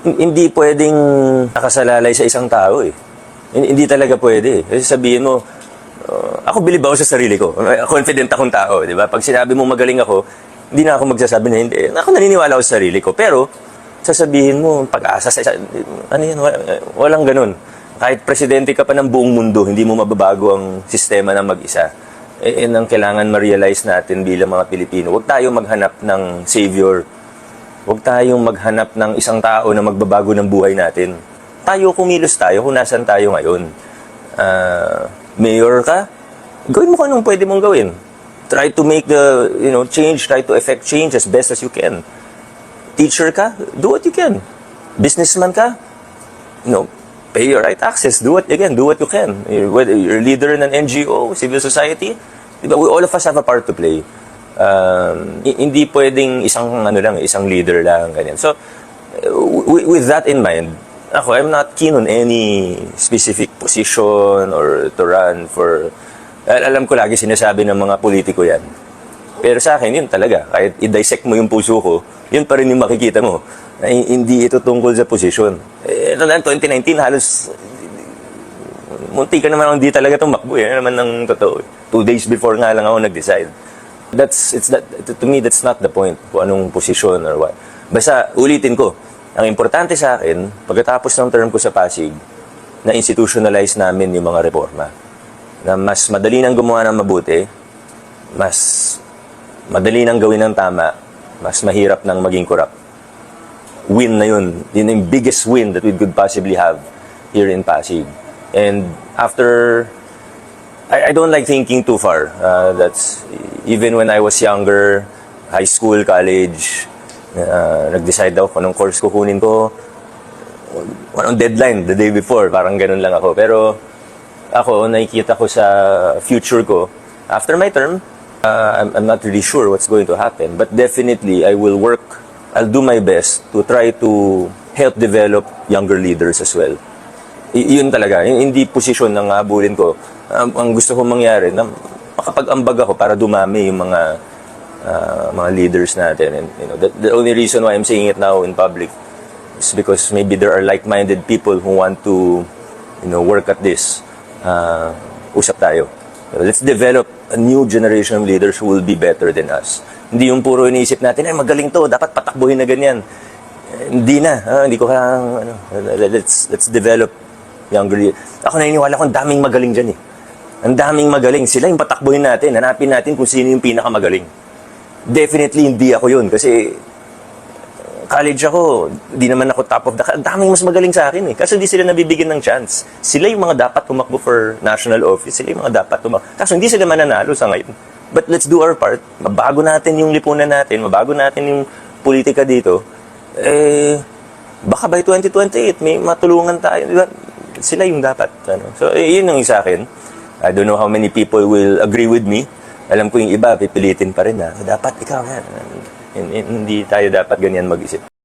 Hin- Hindi pwedeng nakasalalay sa isang tao eh. Hin- Hindi talaga pwede. eh. Kasi sabihin mo, uh, ako bilib ako sa sarili ko. Confident akong tao, di ba? Pag sinabi mo magaling ako, hindi na ako magsasabi na hindi. Ako naniniwala ako sa sarili ko. Pero, sasabihin mo, pag-asa sa ano yan, wa- walang ganun. Kahit presidente ka pa ng buong mundo, hindi mo mababago ang sistema ng mag-isa. Eh, ang kailangan ma-realize natin bilang mga Pilipino. Huwag tayo maghanap ng savior. Huwag tayong maghanap ng isang tao na magbabago ng buhay natin. Tayo kumilos tayo kung nasan tayo ngayon. Ah, mayor ka, gawin mo kung anong pwede mong gawin. Try to make the, you know, change, try to effect change as best as you can. Teacher ka, do what you can. Businessman ka, you know, pay your right taxes. Do what, again, do what you can. You're, you're a leader in an NGO, civil society, di ba, we, all of us have a part to play. Um, hi- hindi pwedeng isang, ano lang, isang leader lang, ganyan. So, with, that in mind, ako, I'm not keen on any specific position or to run for... Al- Alam ko lagi sinasabi ng mga politiko yan. Pero sa akin, yun talaga. Kahit i-dissect mo yung puso ko, yun pa rin yung makikita mo. Na hi- hindi ito tungkol sa posisyon. Eh, ito lang, 2019, halos munti ka naman hindi talaga tumakbo eh. Ano naman ng totoo. eh. Two days before nga lang ako nag-decide. That's, it's that, to me, that's not the point kung anong posisyon or what. Basta, ulitin ko, ang importante sa akin, pagkatapos ng term ko sa Pasig, na institutionalize namin yung mga reforma. Na mas madali nang gumawa ng mabuti, mas madali nang gawin ng tama, mas mahirap nang maging corrupt. Win na yun. Yun yung biggest win that we could possibly have here in Pasig. And after, I, I don't like thinking too far. Uh, that's, even when I was younger, high school, college, uh, nag-decide ako kung anong course kukunin ko, anong deadline the day before, parang ganun lang ako. Pero ako, nakikita ko sa future ko, after my term, uh, I'm, I'm not really sure what's going to happen. But definitely, I will work, I'll do my best to try to help develop younger leaders as well. Y- yun talaga, y- hindi posisyon ng habulin ko. Um, ang gusto kong mangyari, na makapag-ambag ako para dumami yung mga uh, mga leaders natin. And, you know, the, the only reason why I'm saying it now in public is because maybe there are like-minded people who want to, you know, work at this. Uh, usap tayo. Let's develop a new generation of leaders who will be better than us. Hindi yung puro iniisip natin, ay magaling to, dapat patakbuhin na ganyan. Eh, hindi na, ah, hindi ko kailangan, ano, let's, let's develop younger leaders. Ako naniniwala ko, daming magaling dyan eh. Ang daming magaling. Sila yung patakbuhin natin. Hanapin natin kung sino yung pinakamagaling. Definitely hindi ako yun kasi college ako, di naman ako top of the... Ang daming mas magaling sa akin eh. Kaso hindi sila nabibigyan ng chance. Sila yung mga dapat tumakbo for national office. Sila yung mga dapat tumakbo. Kaso hindi sila mananalo sa ngayon. But let's do our part. Mabago natin yung lipunan natin. Mabago natin yung politika dito. Eh, baka by 2028 may matulungan tayo. Di ba? Sila yung dapat. Ano? So, eh, yun ang sa akin. I don't know how many people will agree with me. Alam ko yung iba, pipilitin pa rin na, dapat ikaw yan. Hin- hin- Hindi tayo dapat ganyan mag-isip.